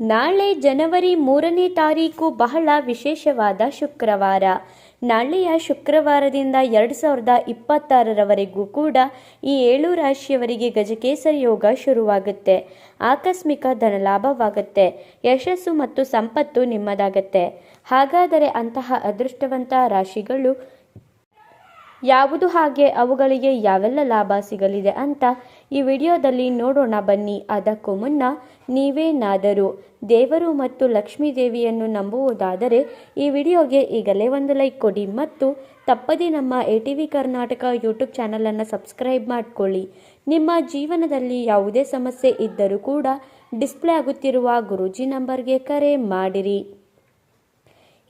ನಾಳೆ ಜನವರಿ ಮೂರನೇ ತಾರೀಕು ಬಹಳ ವಿಶೇಷವಾದ ಶುಕ್ರವಾರ. ನಾಳೆಯ ಶುಕ್ರವಾರದಿಂದ ಎರಡು ಸಾವಿರದ ಇಪ್ಪತ್ತಾರರವರೆಗೂ ಕೂಡ ಈ ಏಳು ರಾಶಿಯವರಿಗೆ ಗಜಕೇಸರಿ ಯೋಗ ಶುರುವಾಗುತ್ತೆ. ಆಕಸ್ಮಿಕ ಧನಲಾಭವಾಗುತ್ತೆ. ಯಶಸ್ಸು ಮತ್ತು ಸಂಪತ್ತು ನಿಮ್ಮದಾಗತ್ತೆ. ಹಾಗಾದರೆ ಅಂತಹ ಅದೃಷ್ಟವಂತ ರಾಶಿಗಳು ಯಾವುದು ಹಾಗೆ ಅವುಗಳಿಗೆ ಯಾವೆಲ್ಲ ಲಾಭ ಸಿಗಲಿದೆ ಅಂತ ಈ ವಿಡಿಯೋದಲ್ಲಿ ನೋಡೋಣ ಬನ್ನಿ. ಅದಕ್ಕೂ ಮುನ್ನ ನೀವೇನಾದರೂ ದೇವರು ಮತ್ತು ಲಕ್ಷ್ಮೀ ದೇವಿಯನ್ನು ನಂಬುವುದಾದರೆ ಈ ವಿಡಿಯೋಗೆ ಈಗಲೇ ಒಂದು ಲೈಕ್ ಕೊಡಿ ಮತ್ತು ತಪ್ಪದೆ ನಮ್ಮ A T V Karnataka YouTube ಚಾನಲನ್ನು ಸಬ್ಸ್ಕ್ರೈಬ್ ಮಾಡಿಕೊಳ್ಳಿ. ನಿಮ್ಮ ಜೀವನದಲ್ಲಿ ಯಾವುದೇ ಸಮಸ್ಯೆ ಇದ್ದರೂ ಕೂಡ ಡಿಸ್ಪ್ಲೇ ಆಗುತ್ತಿರುವ ಗುರೂಜಿ ನಂಬರ್ಗೆ ಕರೆ ಮಾಡಿರಿ.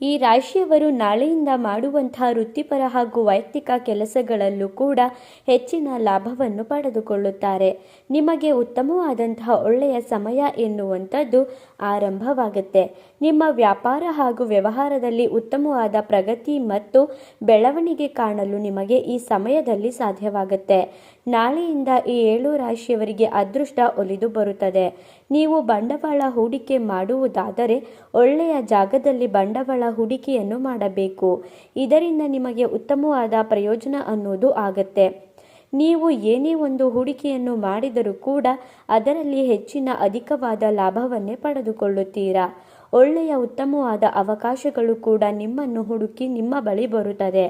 ಈ ರಾಶಿಯವರು ನಾಳೆಯಿಂದ ಮಾಡುವಂತಹ ವೃತ್ತಿಪರ ಹಾಗೂ ವೈಯಕ್ತಿಕ ಕೆಲಸಗಳಲ್ಲೂ ಕೂಡ ಹೆಚ್ಚಿನ ಲಾಭವನ್ನು ಪಡೆದುಕೊಳ್ಳುತ್ತಾರೆ. ನಿಮಗೆ ಉತ್ತಮವಾದಂತಹ ಒಳ್ಳೆಯ ಸಮಯ ಎನ್ನುವಂಥದ್ದು ಆರಂಭವಾಗುತ್ತೆ. ನಿಮ್ಮ ವ್ಯಾಪಾರ ಹಾಗೂ ವ್ಯವಹಾರದಲ್ಲಿ ಉತ್ತಮವಾದ ಪ್ರಗತಿ ಮತ್ತು ಬೆಳವಣಿಗೆ ಕಾಣಲು ನಿಮಗೆ ಈ ಸಮಯದಲ್ಲಿ ಸಾಧ್ಯವಾಗುತ್ತೆ. ನಾಳೆಯಿಂದ ಈ ಏಳು ರಾಶಿಯವರಿಗೆ ಅದೃಷ್ಟ ಒಲಿದು ಬರುತ್ತದೆ. ನೀವು ಬಂಡವಾಳ ಹೂಡಿಕೆ ಮಾಡುವುದಾದರೆ ಒಳ್ಳೆಯ ಜಾಗದಲ್ಲಿ ಬಂಡವಾಳ ಹೂಡಿಕೆಯನ್ನು ಮಾಡಬೇಕು. ಇದರಿಂದ ನಿಮಗೆ ಉತ್ತಮವಾದ ಪ್ರಯೋಜನ ಅನ್ನೋದು ಆಗತ್ತೆ. ನೀವು ಏನೇ ಒಂದು ಹೂಡಿಕೆಯನ್ನು ಮಾಡಿದರೂ ಕೂಡ ಅದರಲ್ಲಿ ಹೆಚ್ಚಿನ ಅಧಿಕವಾದ ಲಾಭವನ್ನೇ ಪಡೆದುಕೊಳ್ಳುತ್ತೀರಾ? ಒಳ್ಳೆಯ ಉತ್ತಮವಾದ ಅವಕಾಶಗಳು ಕೂಡ ನಿಮ್ಮನ್ನು ಹುಡುಕಿ ನಿಮ್ಮ ಬಳಿ ಬರುತ್ತದೆ.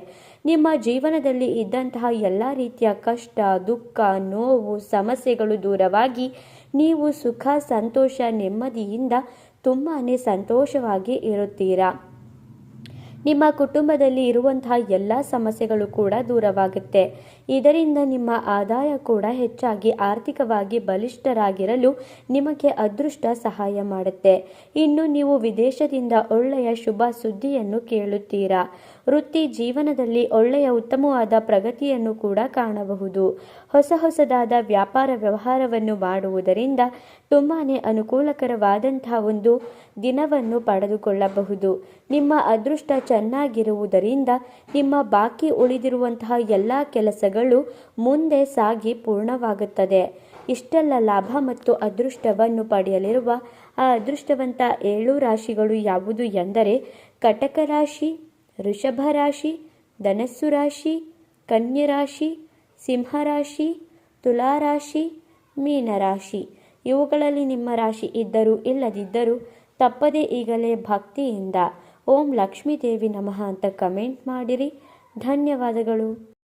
ನಿಮ್ಮ ಜೀವನದಲ್ಲಿ ಇದ್ದಂತಹ ಎಲ್ಲ ರೀತಿಯ ಕಷ್ಟ, ದುಃಖ, ನೋವು, ಸಮಸ್ಯೆಗಳು ದೂರವಾಗಿ ನೀವು ಸುಖ, ಸಂತೋಷ, ನೆಮ್ಮದಿಯಿಂದ ತುಂಬಾ ಸಂತೋಷವಾಗಿ ಇರುತ್ತೀರಾ? ನಿಮ್ಮ ಕುಟುಂಬದಲ್ಲಿ ಇರುವಂತಹ ಎಲ್ಲ ಸಮಸ್ಯೆಗಳು ಕೂಡ ದೂರವಾಗುತ್ತೆ. ಇದರಿಂದ ನಿಮ್ಮ ಆದಾಯ ಕೂಡ ಹೆಚ್ಚಾಗಿ ಆರ್ಥಿಕವಾಗಿ ಬಲಿಷ್ಠರಾಗಿರಲು ನಿಮಗೆ ಅದೃಷ್ಟ ಸಹಾಯ ಮಾಡುತ್ತೆ. ಇನ್ನು ನೀವು ವಿದೇಶದಿಂದ ಒಳ್ಳೆಯ ಶುಭ ಸುದ್ದಿಯನ್ನು ಕೇಳುತ್ತೀರಾ? ವೃತ್ತಿ ಜೀವನದಲ್ಲಿ ಒಳ್ಳೆಯ ಉತ್ತಮವಾದ ಪ್ರಗತಿಯನ್ನು ಕೂಡ ಕಾಣಬಹುದು. ಹೊಸ ಹೊಸದಾದ ವ್ಯಾಪಾರ ವ್ಯವಹಾರವನ್ನು ಮಾಡುವುದರಿಂದ ತುಂಬಾ ಅನುಕೂಲಕರವಾದಂತಹ ಒಂದು ದಿನವನ್ನು ಪಡೆದುಕೊಳ್ಳಬಹುದು. ನಿಮ್ಮ ಅದೃಷ್ಟ ಚೆನ್ನಾಗಿರುವುದರಿಂದ ನಿಮ್ಮ ಬಾಕಿ ಉಳಿದಿರುವಂತಹ ಎಲ್ಲ ಕೆಲಸಗಳು ಮುಂದೆ ಸಾಗಿ ಪೂರ್ಣವಾಗುತ್ತದೆ. ಇಷ್ಟೆಲ್ಲ ಲಾಭ ಮತ್ತು ಅದೃಷ್ಟವನ್ನು ಪಡೆಯಲಿರುವ ಆ ಅದೃಷ್ಟವಂತ ಏಳು ರಾಶಿಗಳು ಯಾವುದು ಎಂದರೆ ಕಟಕ ರಾಶಿ ವೃಷಭ ರಾಶಿ ಧನಸ್ಸು ರಾಶಿ ಕನ್ಯರಾಶಿ, ಸಿಂಹರಾಶಿ, ತುಲಾರಾಶಿ, ಮೀನರಾಶಿ. ಇವುಗಳಲ್ಲಿ ನಿಮ್ಮ ರಾಶಿ ಇದ್ದರೂ ಇಲ್ಲದಿದ್ದರೂ ತಪ್ಪದೇ ಈಗಲೇ ಭಕ್ತಿಯಿಂದ ಓಂ ಲಕ್ಷ್ಮೀ ದೇವಿ ನಮಃ ಅಂತ ಕಮೆಂಟ್ ಮಾಡಿರಿ. ಧನ್ಯವಾದಗಳು.